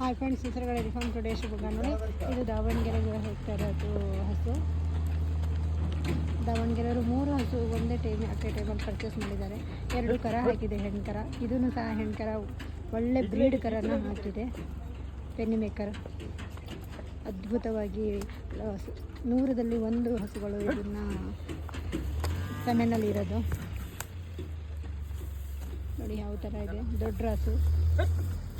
Hi friends ಹೆಸರುಗಳ reform today ಶುಭ ನೋಡಿ ಇದು ದಾವಣಗೆರೆಗೆ ಹೋಗ್ತಾ ಇರೋದು ಹಸು. ದಾವಣಗೆರೆಯವರು ಮೂರು ಹಸು ಒಂದೇ ಟೈಮ್ ಎ ಟೈಮಲ್ಲಿ ಪರ್ಚೇಸ್ ಮಾಡಿದ್ದಾರೆ. ಎರಡು ಕರ ಹಾಕಿದೆ ಹೆಣ್ಕರ ಇದನ್ನು ಸಹ ಹೆಣ್ಕರ ಒಳ್ಳೆ ಬ್ರೀಡ್ ಕರನ್ನು ಹಾಕಿದೆ. ಪೆನ್ನಿ ಮೇಕರ್ ಅದ್ಭುತವಾಗಿ ನೂರದಲ್ಲಿ ಒಂದು ಹಸುಗಳು ಇದನ್ನು ಸೆಮೆನಲ್ಲಿ ಇರೋದು. ನೋಡಿ ಯಾವ ಥರ ಇದೆ. ದೊಡ್ಡ ಹಸು.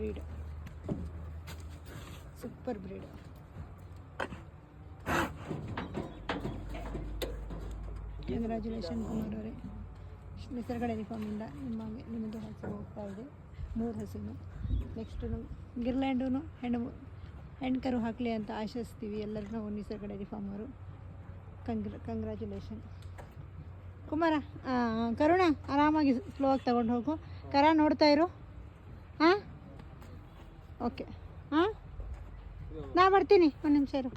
Breed. Super breed. Congratulation Kumar ಅವರೇ. ನಿಸರ್ಗ ಡೈರಿ ಫಾರ್ಮಿಂದ ನಿಮಗೆ ನಿಮ್ಮದು ಹಸು ಹೋಗ್ತಾ ಇದೆ. ಮೂರು ಹಸುನು. ನೆಕ್ಸ್ಟು ಗಿರ್ಲ್ಯಾಂಡು ಹೆಣ್ಣು ಹೆಣ್ಕರು ಹಾಕಲಿ ಅಂತ ಆಶಿಸ್ತೀವಿ ಎಲ್ಲರೂ ನಾವು ನಿಸರ್ಗ ಡೈರಿ ಫಾರ್ಮ್ ಅವರು. ಕಂಗ್ರ ಕಂಗ್ರ್ಯಾಚುಲೇಷನ್. ಕುಮಾರ ಕರುಣ, ಆರಾಮಾಗಿ ಸ್ಲೋ ಆಗಿ ತಗೊಂಡು ಹೋಗು. ಕರ ನೋಡ್ತಾ ಇರು. ಹಾಂ ಓಕೆ ಹಾಂ ನಾ ಬರ್ತೀನಿ ಒಂದು ನಿಮಿಷ ಇರು.